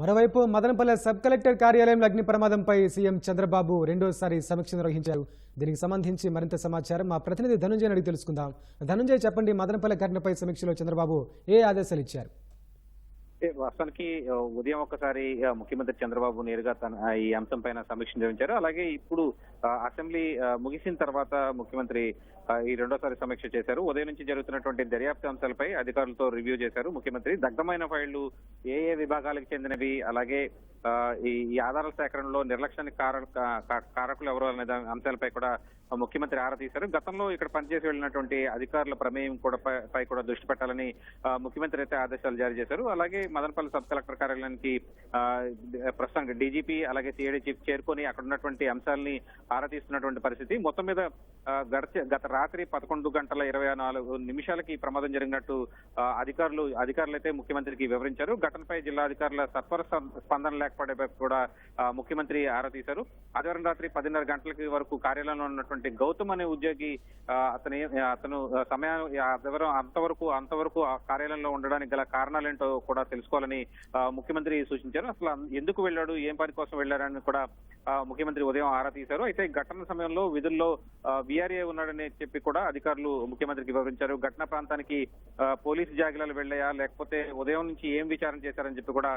మరోవైపు Madanapalle sub collector కార్యాలయంలో అగ్ని ప్రమాదంపై సీఎం చంద్రబాబు రెండోసారి సమీక్ష నిర్వహించారు. దీనికి సంబంధించి మరింత సమాచారం మా ప్రతినిధి ధనుంజయ్ అడిగి తెలుసుకుందాం. ధనుంజయ్ చెప్పండి మదనపల్లె ఘటనపై సమీక్షలో చంద్రబాబు ఏ ఆదేశాలు ఇచ్చారు? వాస్తవానికి ఉదయం ఒకసారి ముఖ్యమంత్రి చంద్రబాబు నేరుగా తన ఈ అంశం పైన సమీక్ష నిర్వహించారు. అలాగే ఇప్పుడు అసెంబ్లీ ముగిసిన తర్వాత ముఖ్యమంత్రి ఈ రెండోసారి సమీక్ష చేశారు. ఉదయం నుంచి జరుగుతున్నటువంటి దర్యాప్తు అంశాలపై అధికారులతో రివ్యూ చేశారు ముఖ్యమంత్రి. దగ్ధమైన ఫైళ్ళు ఏ ఏ విభాగాలకు చెందినవి? అలాగే ఈ ఆధారాల సేకరణలో నిర్లక్ష్యానికి కా- కారకులు ఎవరు అనే అంశాలపై కూడా ముఖ్యమంత్రి ఆరా తీశారు. గతంలో ఇక్కడ పనిచేసి వెళ్ళినటువంటి అధికారుల ప్రమేయం కూడా పై- కూడా దృష్టి పెట్టాలని ముఖ్యమంత్రి అయితే ఆదేశాలు జారీ చేశారు. అలాగే మదనపల్లి సబ్ కలెక్టర్ కార్యాలయానికి ప్రస్తుతానికి డీజీపీ అలాగే సిఐడి చీఫ్ చేరుకొని అక్కడ ఉన్నటువంటి అంశాలని ఆరా తీస్తున్నటువంటి పరిస్థితి. మొత్తం మీద గడిచ గత రాత్రి పదకొండు గంటల ఇరవై నాలుగు నిమిషాలకి ప్రమాదం జరిగినట్టు అధికారులు అధికారులు అయితే ముఖ్యమంత్రికి వివరించారు. ఘటనపై జిల్లా అధికారుల సత్వర స్పందన లేకపోవడం కూడా ముఖ్యమంత్రి ఆరా తీశారు. ఆదివారం రాత్రి పదిన్నర గంటలకి వరకు కార్యాలయంలో ఉన్నటువంటి అంటే గౌతమ్ అనే ఉద్యోగి ఆ, అతని అతను సమయం ఎవరు అంతవరకు అంతవరకు ఆ కార్యాలయంలో ఉండడానికి గల కారణాలేంటో కూడా తెలుసుకోవాలని ఆ, ముఖ్యమంత్రి సూచించారు. అసలు ఎందుకు వెళ్ళాడు ఏం పని కోసం వెళ్ళారని కూడా ముఖ్యమంత్రి ఉదయం ఆరా తీశారు. అయితే ఘటన సమయంలో విధుల్లో విఆర్ఏ ఉన్నాడని చెప్పి కూడా అధికారులు ముఖ్యమంత్రికి వివరించారు. ఘటన ప్రాంతానికి పోలీసు జాగిలాలు వెళ్ళాయా? లేకపోతే ఉదయం నుంచి ఏం విచారణ చేశారని చెప్పి కూడా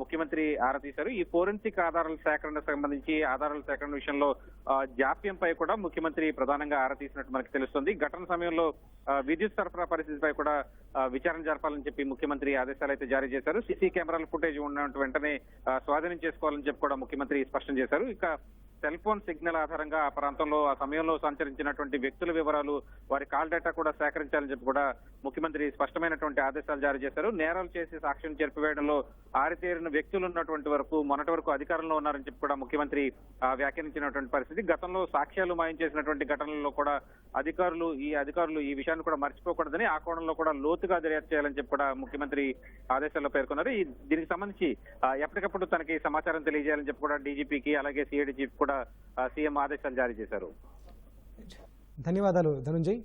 ముఖ్యమంత్రి ఆరా తీశారు. ఈ ఫోరెన్సిక్ ఆధారాల సేకరణ సంబంధించి ఆధారాల సేకరణ విషయంలో జాప్యంపై కూడా ముఖ్యమంత్రి ప్రధానంగా ఆరా తీసినట్టు మనకి తెలుస్తుంది. ఘటన సమయంలో విద్యుత్ సరఫరా పరిస్థితిపై కూడా విచారణ జరపాలని చెప్పి ముఖ్యమంత్రి ఆదేశాలు అయితే జారీ చేశారు. సీసీ కెమెరాల ఫుటేజ్ ఉన్న వెంటనే స్వాధీనం చేసుకోవాలని చెప్పి కూడా ముఖ్యమంత్రి స్పష్టం చేశారు. 軽いか సెల్ ఫోన్ సిగ్నల్ ఆధారంగా ఆ ప్రాంతంలో ఆ సమయంలో సంచరించినటువంటి వ్యక్తుల వివరాలు వారి కాల్ డేటా కూడా సేకరించాలని చెప్పి కూడా ముఖ్యమంత్రి స్పష్టమైనటువంటి ఆదేశాలు జారీ చేశారు. నేరాలు చేసి సాక్ష్యం చెరిపివేయడంలో ఆరితేరిన వ్యక్తులు ఉన్నటువంటి వరకు మొన్నటి వరకు అధికారంలో ఉన్నారని చెప్పి కూడా ముఖ్యమంత్రి వ్యాఖ్యానించినటువంటి పరిస్థితి. గతంలో సాక్ష్యాలు మాయం చేసినటువంటి ఘటనల్లో కూడా అధికారులు ఈ అధికారులు ఈ విషయాన్ని కూడా మర్చిపోకూడదని ఆ కోణంలో కూడా లోతుగా దర్యాప్తు చేయాలని చెప్పి కూడా ముఖ్యమంత్రి ఆదేశాల్లో పేర్కొన్నారు. ఈ దీనికి సంబంధించి ఎప్పటికప్పుడు తనకి సమాచారం తెలియజేయాలని చెప్పి కూడా డీజీపీకి అలాగే సిఐడి చీఫ్ కూడా సీఎం ఆదేశాలు జారీ చేశారు. ధన్యవాదాలు ధనుంజయ్.